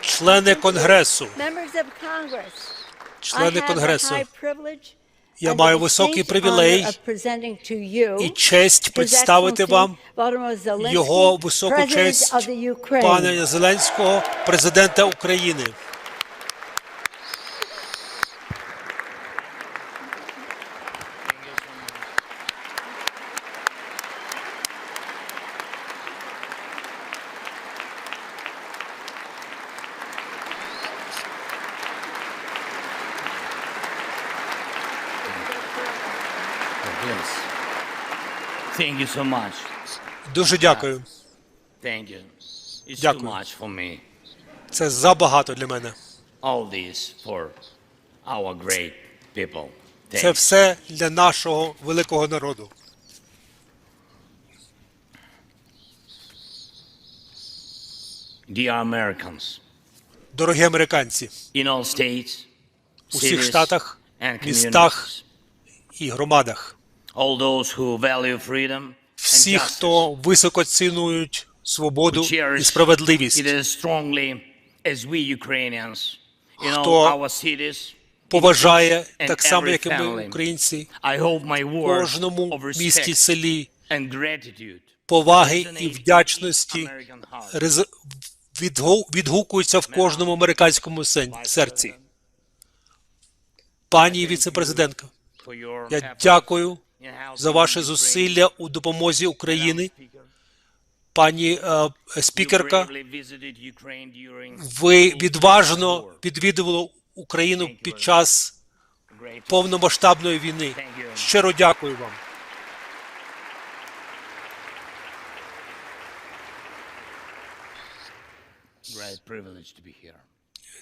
Члени Конгресу, члени Конгресу, я маю високий привілей і честь представити вам його високу честь пана Зеленського, президента України. Yes. Thank you so much. Дуже дякую. Thank you. It's too Дякую. much for me. Це забагато для мене. All this for our great people. Це Thanks. все для нашого великого народу. Dear Americans, Дорогі американці in all states, у всіх cities, штатах, and містах communities, і громадах, all those who value freedom and всі, хто високо цінують свободу і справедливість, Хто поважає так само, як і ми, українці, в кожному місті, селі, поваги і вдячності відгукуються в кожному американському серці. Пані віцепрезидентка, я дякую за ваші зусилля у допомозі України. Пані е, спікерка, ви відважно відвідували Україну під час повномасштабної війни. Щиро дякую вам.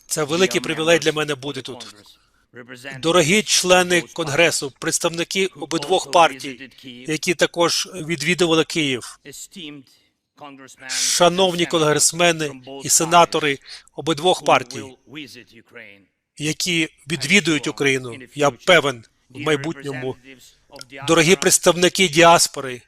Це великий привілей для мене бути тут. Дорогі члени Конгресу, представники обидвох партій, які також відвідували Київ, шановні конгресмени і сенатори обидвох партій, які відвідують Україну. Я певен в майбутньому. Дорогі представники діаспори,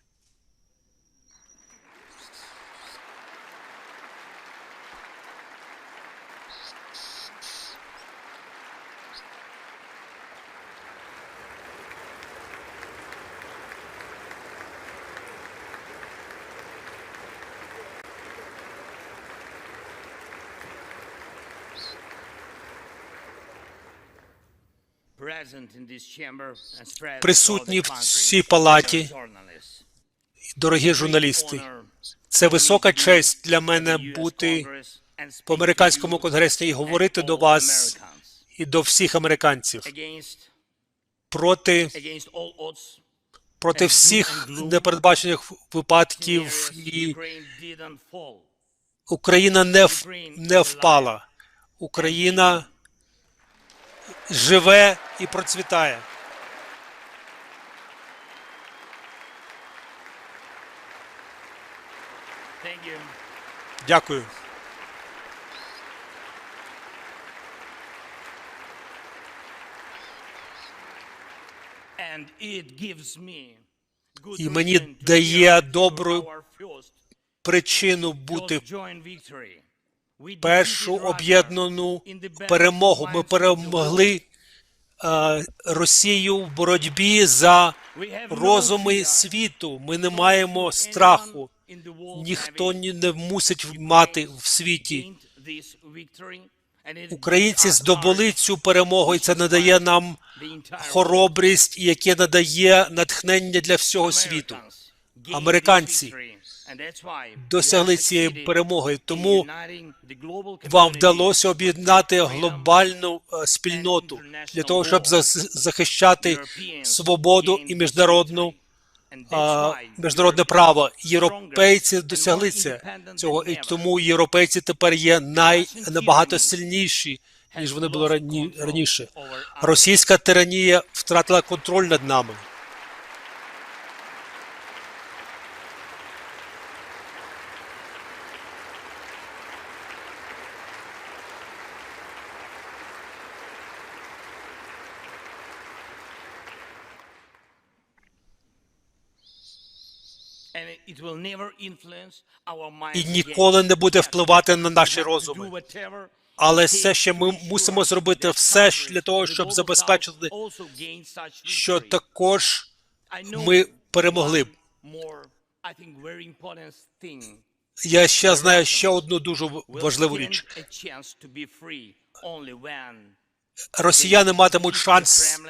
Присутні в цій палаті, дорогі журналісти. Це висока честь для мене бути по американському конгресі і говорити до вас і до всіх американців проти, проти всіх непередбачених випадків, і. Україна не, в- не впала. Україна живе і процвітає. Дякую. І мені дає добру причину бути першу об'єднану перемогу. Ми перемогли е, Росію в боротьбі за розуми світу. Ми не маємо страху. Ніхто не мусить мати в світі. Українці здобули цю перемогу, і це надає нам хоробрість, яке надає натхнення для всього світу. Американці Досягли цієї перемоги, тому вам вдалося об'єднати глобальну е, спільноту для того, щоб захищати свободу і міжнародну міжнародне право. Європейці досягли це цього, і тому європейці тепер є най набагато сильніші, ніж вони були рані, раніше. Російська тиранія втратила контроль над нами. І ніколи не буде впливати на наші розуми. Але все ще ми мусимо зробити все для того, щоб забезпечити, що також ми перемогли. Я ще знаю ще одну дуже важливу річ. Росіяни матимуть шанс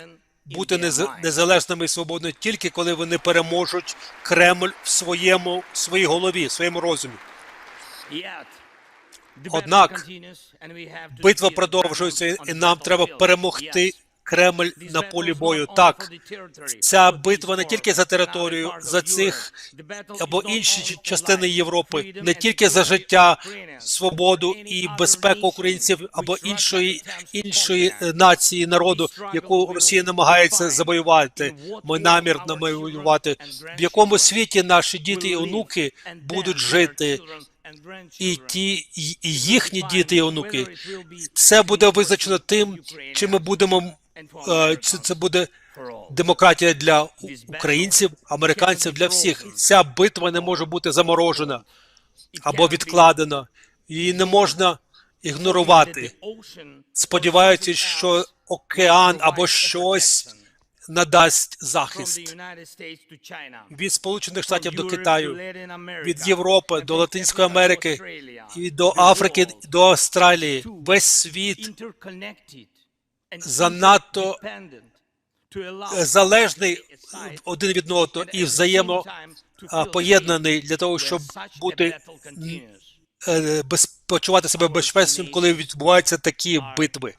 бути незалежними і свободними тільки коли вони переможуть Кремль в своєму в своїй голові, в своєму розумі. Однак, Битва продовжується, і нам треба перемогти. Кремль на полі бою. Так, ця битва не тільки за територію, за цих або інші частини Європи, не тільки за життя, свободу і безпеку українців або іншої іншої е, нації народу, яку Росія намагається завоювати. Ми намірно воювати. В якому світі наші діти і онуки будуть жити, і ті і їхні діти і онуки. Це буде визначено тим, чи ми будемо е, це, це буде демократія для українців, американців, для всіх. Ця битва не може бути заморожена або відкладена. Її не можна ігнорувати, something що океан або щось надасть захист від Сполучених Штатів до Китаю, від Європи до Латинської Америки і до Африки, до Австралії. Весь світ занадто залежний один від одного і the взаємо same time to а, feel поєднаний для того, щоб бути е, без, почувати себе безпечним, коли відбуваються такі битви.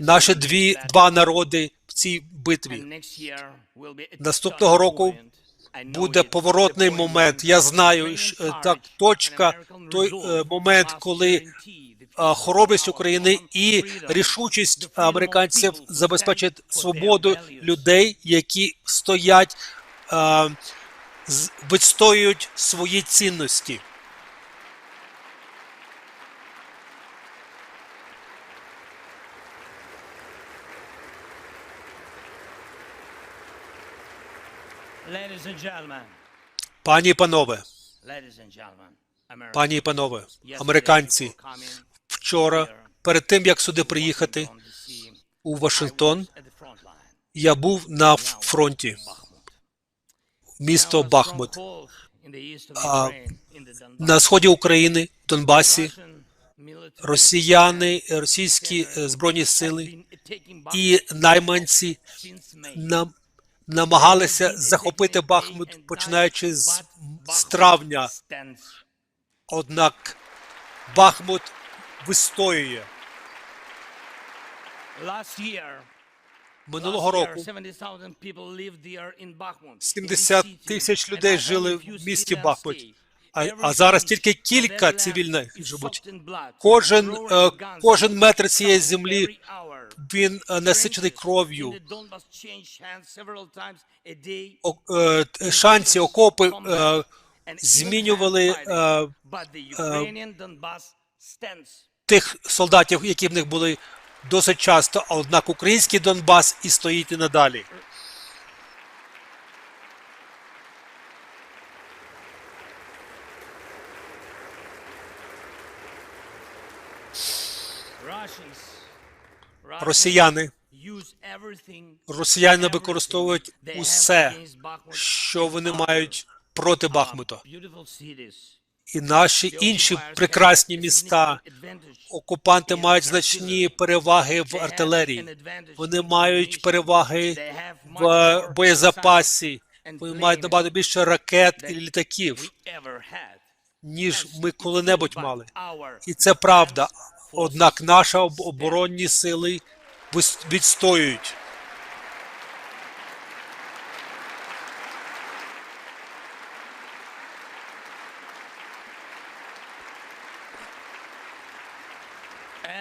Наші дві два народи в цій битві. Наступного року буде поворотний момент. Я знаю, що, е, так, точка, той е, момент, коли хоробрість України і рішучість американців their свободу людей, які стоять, відстоюють свої цінності. Пані і панове, пані і панове, американці, вчора, перед тим як сюди приїхати у Вашингтон, я був на фронті, місто Бахмут. А, На сході України, в Донбасі, росіяни, російські е, збройні сили і найманці нам намагалися захопити Бахмут, починаючи з, з травня. Однак Бахмут вистоює. Минулого року 70 тисяч людей жили в місті Бахмут, а, а зараз тільки кілька цивільних живуть. Кожен, е, кожен метр цієї землі він е, насичений кров'ю. Е, шанці, окопи змінювали тих солдатів, які в них були досить часто, а однак український Донбас і стоїть і надалі. Росіяни, росіяни використовують усе, що вони мають проти Бахмута. І наші інші прекрасні міста, окупанти мають значні переваги в артилерії. Вони мають переваги в боєзапасі. Вони мають набагато більше ракет і літаків, ніж ми коли-небудь мали. І це правда. Однак наші об- оборонні сили відстоюють. And we and and we all are proud of them.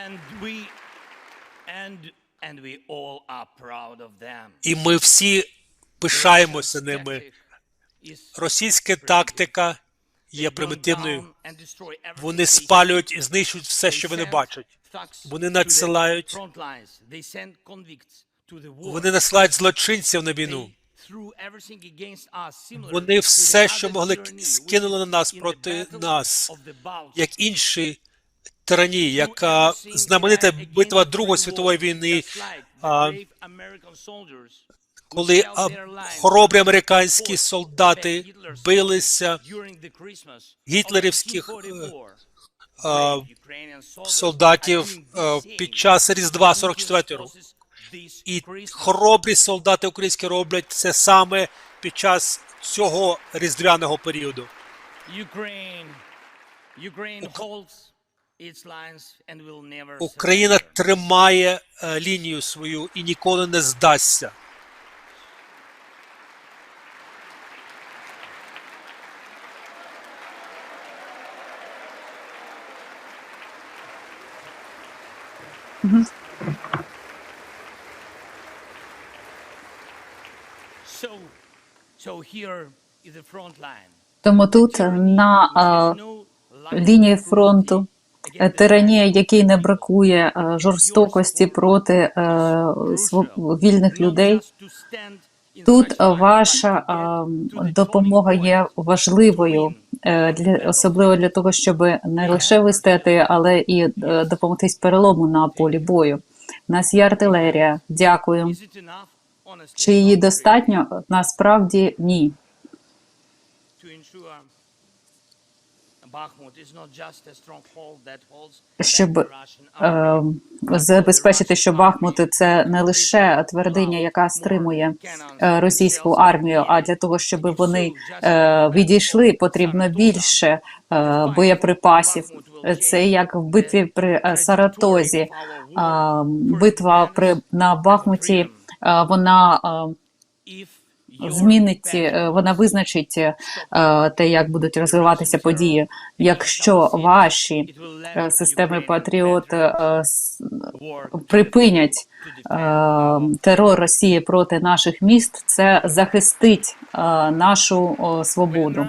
І ми всі пишаємося ними. Російська тактика є примітивною. Вони спалюють і знищують все, що вони бачать. Вони надсилають- Вони насилають злочинців на війну. Вони все, що могли, скинули на нас проти нас, як інші тиранії, яка знаменита битва Другої світової війни, коли хоробрі американські солдати билися гітлерівських е, солдатів е, під час Різдва 44 року. І хоробрі солдати українські роблять це саме під час цього різдвяного періоду. Україна тримає е, лінію свою і ніколи не здасться. So, so here is the front line. Тому тут на е, лінії фронту тиранія, якій не бракує е, жорстокості проти е, вільних людей. Тут е, ваша е, допомога є важливою е, для особливо для того, щоб не лише вистояти, але і е, допомогтись перелому на полі бою. У нас є артилерія. Дякую. Чи її достатньо? Насправді ні. Щоб е, забезпечити, що Бахмут це не лише твердиня, яка стримує е, російську армію, а для того, щоб вони е, відійшли, потрібно більше е, боєприпасів. Це як в битві при е, Саратозі. А, Битва при на Бахмуті. е, Вона е, змінить, е, вона визначить е, те, як будуть розвиватися події. Якщо ваші е, системи Патріот е, припинять е, терор Росії проти наших міст, це захистить е, нашу свободу.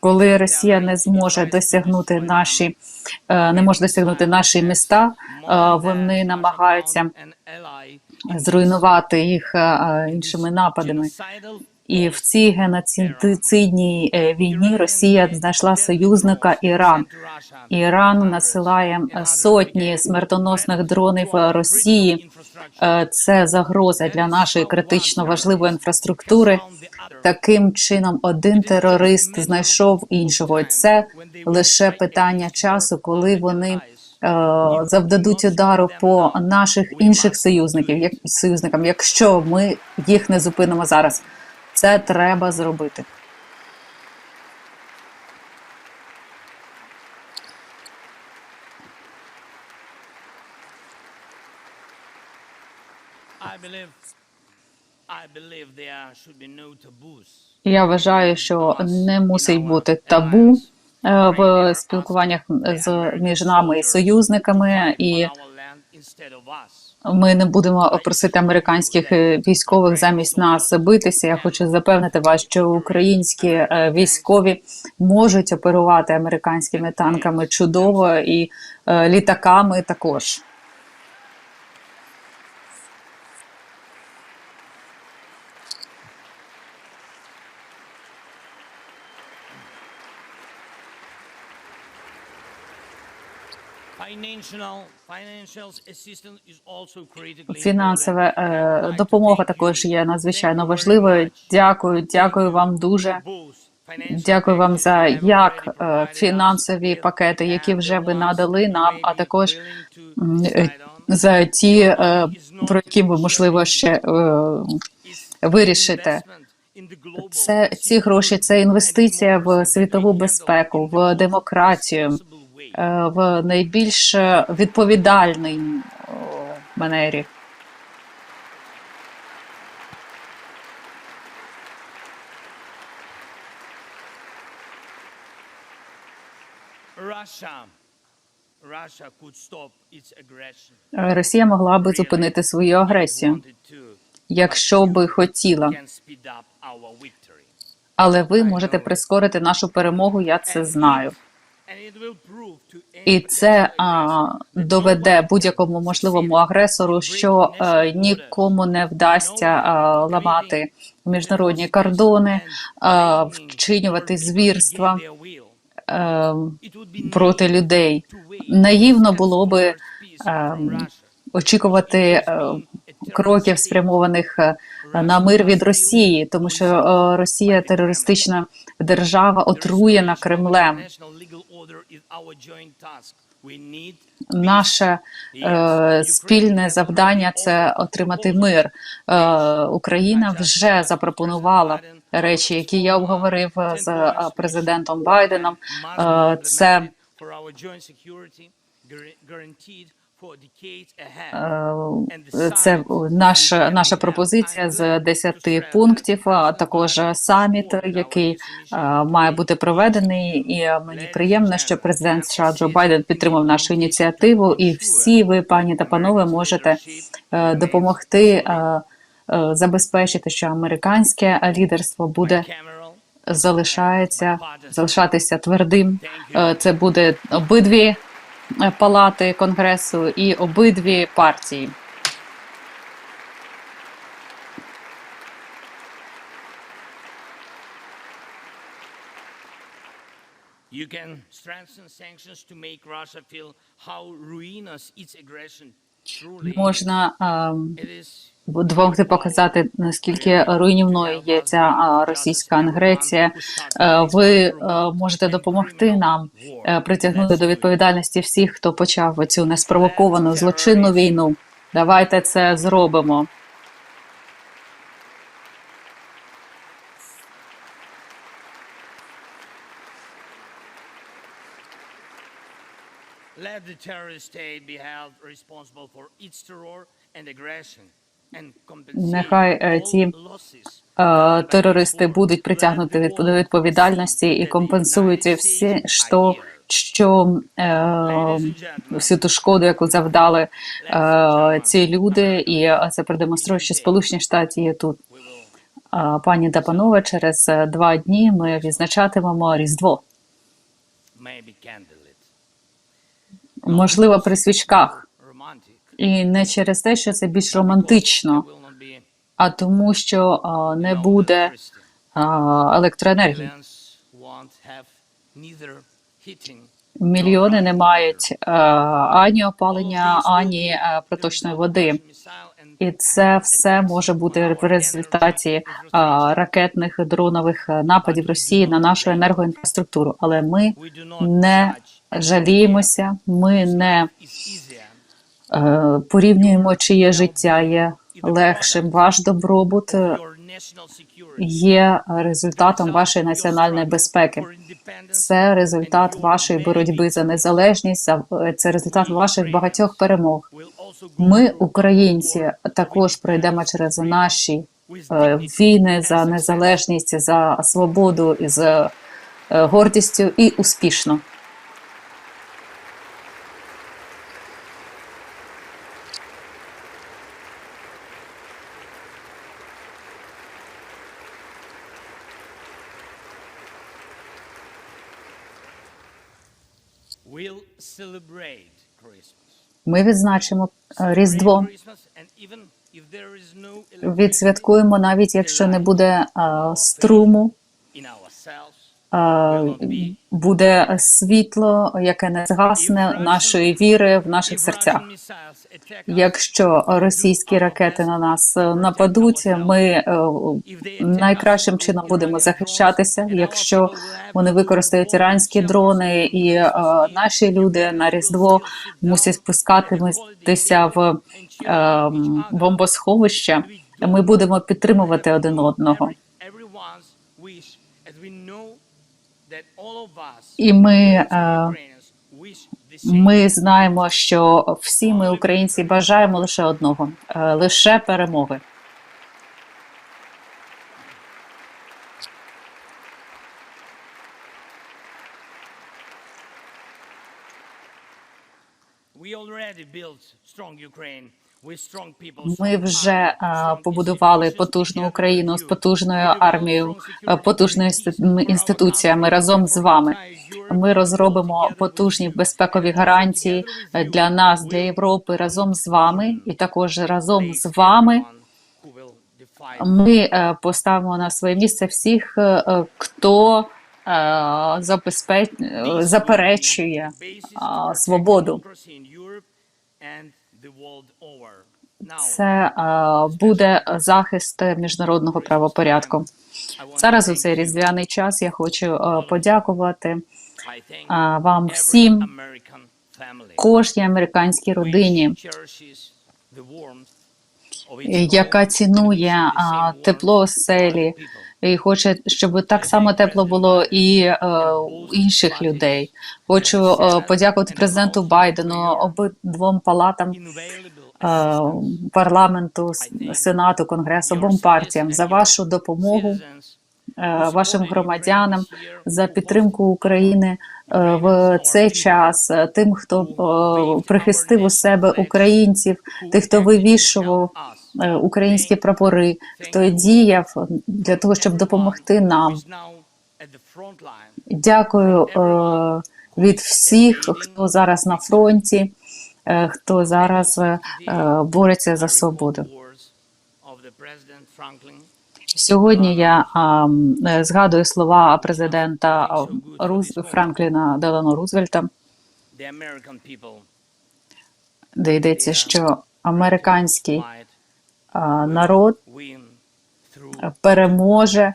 Коли Росія не зможе досягнути наші, е, не може досягнути наші міста, е, вони намагаються зруйнувати їх е, іншими нападами. І в цій геноцидній е, війні Росія знайшла союзника Іран. Іран насилає е, сотні смертоносних дронів е, Росії. Е, Це загроза для нашої критично важливої інфраструктури. Таким чином, один терорист знайшов іншого. Це лише питання часу, коли вони е, завдадуть удару по наших інших союзників, як союзникам, якщо ми їх не зупинимо зараз. Це треба зробити. Я вважаю, що не мусить бути табу е, в спілкуваннях з між нами і союзниками, і ми не будемо просити американських е, військових замість нас битися. Я хочу запевнити вас, що українські е, військові можуть оперувати американськими танками чудово і е, літаками також. Фінансова е, допомога також є надзвичайно важливою. Дякую, дякую вам дуже. Дякую вам за як е, фінансові пакети, які вже ви надали нам, а також е, за ті, е, про які ви можливо ще вирішите. Це ці гроші, це інвестиція в світову безпеку, в демократію, в найбільш е, відповідальній манері. Е, Росія могла би зупинити свою агресію, якщо би хотіла. Але ви можете прискорити нашу перемогу. Я це знаю. І це а, доведе будь-якому можливому агресору, що е, нікому не вдасться а, ламати міжнародні кордони, а, вчинювати звірства е, проти людей. Наївно було би е, очікувати е, кроків, спрямованих е, на мир від Росії, тому що е, Росія терористична держава, отруєна Кремлем. Наше е, спільне завдання це отримати мир. Е, Україна вже запропонувала речі, які я обговорив з е, президентом Байденом. Е, це е, це наша наша пропозиція з 10 пунктів. А також саміт, який е, має бути проведений. І мені приємно, що президент США Джо Байден підтримав нашу ініціативу. І всі ви, пані та панове, можете е, допомогти е, е, забезпечити, що американське лідерство буде залишається залишатися твердим. Е, Це буде обидві е, палати конгресу і обидві партії. You can strengthen sanctions to make Russia feel how ruinous its aggression. Можна двох допомогти показати наскільки руйнівною є ця російська агресія. Е, Ви можете допомогти нам притягнути до відповідальності всіх, хто почав цю неспровоковану злочинну війну. Давайте це зробимо. Let the terrorist state be held responsible for its terror and aggression and Нехай, е, losses Е, Терористи будуть притягнуті від- до відповідальності і компенсують всі, що, що е, всю ту шкоду, яку завдали е, ці люди, і це продемонструє, що Сполучені Штати є тут. Е, Пані та панове, через е, два дні ми відзначатимемо Різдво. Можливо, при свічках, і не через те, що це більш романтично, а тому, що не буде електроенергії. Мільйони не мають ані опалення, ані проточної води. І це все може бути в результаті е, ракетних дронових нападів Росії на нашу енергоінфраструктуру. Але ми не жаліємося, ми не е, порівнюємо, чиє життя є легшим. Ваш добробут е, є результатом вашої національної безпеки. Це результат вашої боротьби за незалежність, за це результат ваших багатьох перемог. Ми, українці, також пройдемо через наші е, війни за незалежність, за свободу і з е, гордістю і успішно. Ми відзначимо е, Різдво. Відсвяткуємо навіть якщо не буде е, струму, буде світло, яке не згасне нашої віри в наших серцях. Якщо російські ракети на нас е, нападуть, ми е, найкращим чином будемо захищатися. Якщо вони використають іранські дрони, і е, наші люди на різдво мусять спускатися в е, бомбосховище, ми будемо підтримувати один одного. everyone's wish, as we know that all of us, І ми, е, ми знаємо, що всі ми, українці, бажаємо лише одного е, лише перемоги. We already built strong Ukraine. Ми вже побудували потужну Україну з потужною армією, е, інститу- інституціями разом з вами. Ми розробимо потужні безпекові гарантії е, для нас, для Європи, разом з вами, і також разом з вами. Ми е, поставимо на своє місце всіх, хто забезпеч... заперечує свободу. Це е, буде захист міжнародного правопорядку. Зараз у цей різдвяний час я хочу е, подякувати вам всім, кожній американській родині, яка цінує тепло оселі і хоче, щоб так само тепло було і е, у інших людей. Хочу е, подякувати президенту Байдену, обидвом палатам е, парламенту, сенату, конгресу, обом партіям за вашу допомогу е, вашим громадянам за підтримку України е, в цей час, е, тим, хто прихистив у себе українців, тих, хто вивішував українські прапори, хто діяв для того, щоб допомогти нам. Дякую е, від всіх, хто зараз на фронті, е, хто зараз е, е, бореться за свободу. Сьогодні я а, е, згадую слова президента Руз Франкліна Делано Рузвельта, де йдеться, що американський народ переможе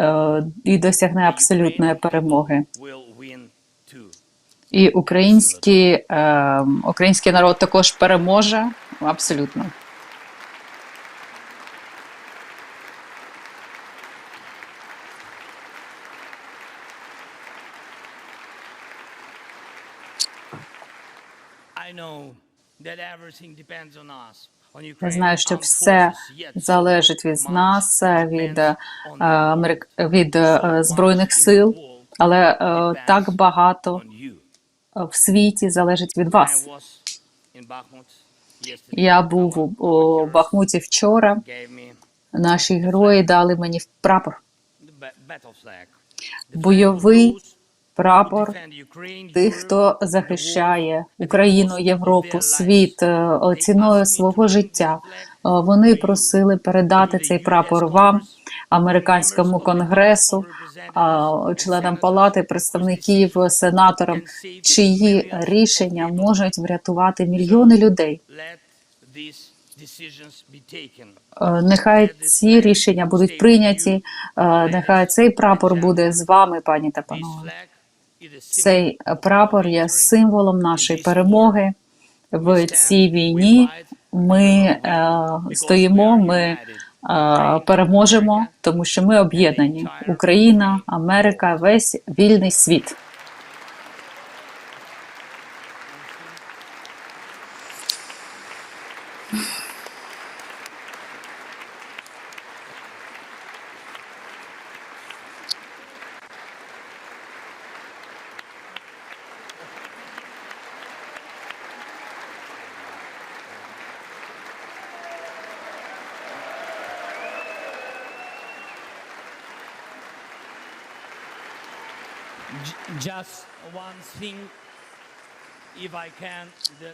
е, і досягне абсолютної перемоги. І український, е, український народ також переможе абсолютно. Я знаю, що все залежить від нас, е, від, е, від е, збройних сил, але е, так багато е, в світі залежить від вас. Я був у Бахмуті вчора. Наші герої дали мені прапор, бойовий прапор тих, хто захищає Україну, Європу, світ е, ціною свого життя. Е, Вони просили передати цей прапор вам, американському конгресу, членам палати, представників, сенаторам, чиї рішення можуть врятувати мільйони людей. Нехай ці рішення будуть прийняті. Нехай цей прапор буде з вами, пані та панове. Цей прапор є символом нашої перемоги в цій війні. Ми е, стоїмо, ми е, переможемо, тому що ми об'єднані. Україна, Америка, весь вільний світ.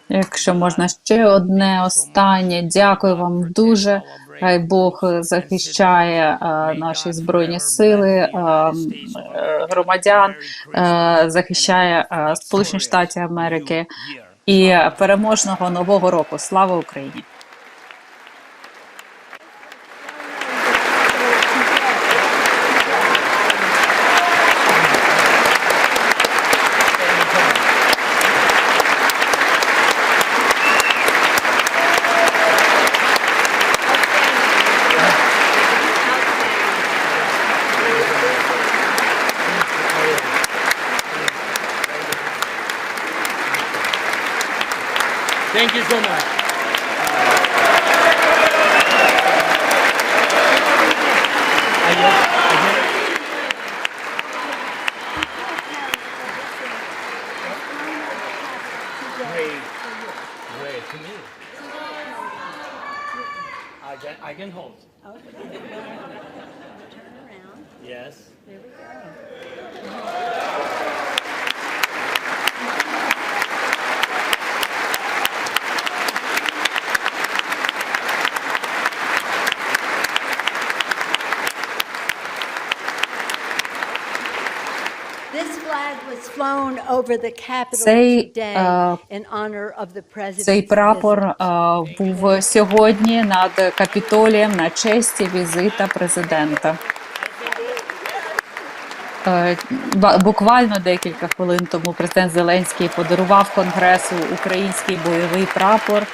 Якщо можна ще одне останнє, дякую вам дуже. Хай Бог захищає е, наші збройні сили, е, м, е, громадян, е, захищає е, Сполучені Штати Америки і переможного нового року. Слава Україні! Thank you so much. Цей, е, Цей прапор е, був сьогодні над Капітолієм на честь візита президента. Е, Буквально декілька хвилин тому президент Зеленський подарував Конгресу український бойовий прапор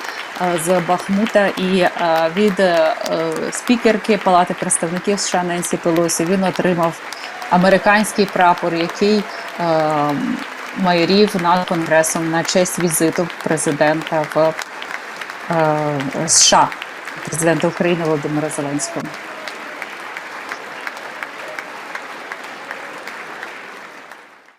з Бахмута і від спікерки Палати представників США Ненсі Пелосі він отримав американський прапор, який е, майорів над Конгресом на честь візиту президента в е, США, президента України Володимира Зеленського.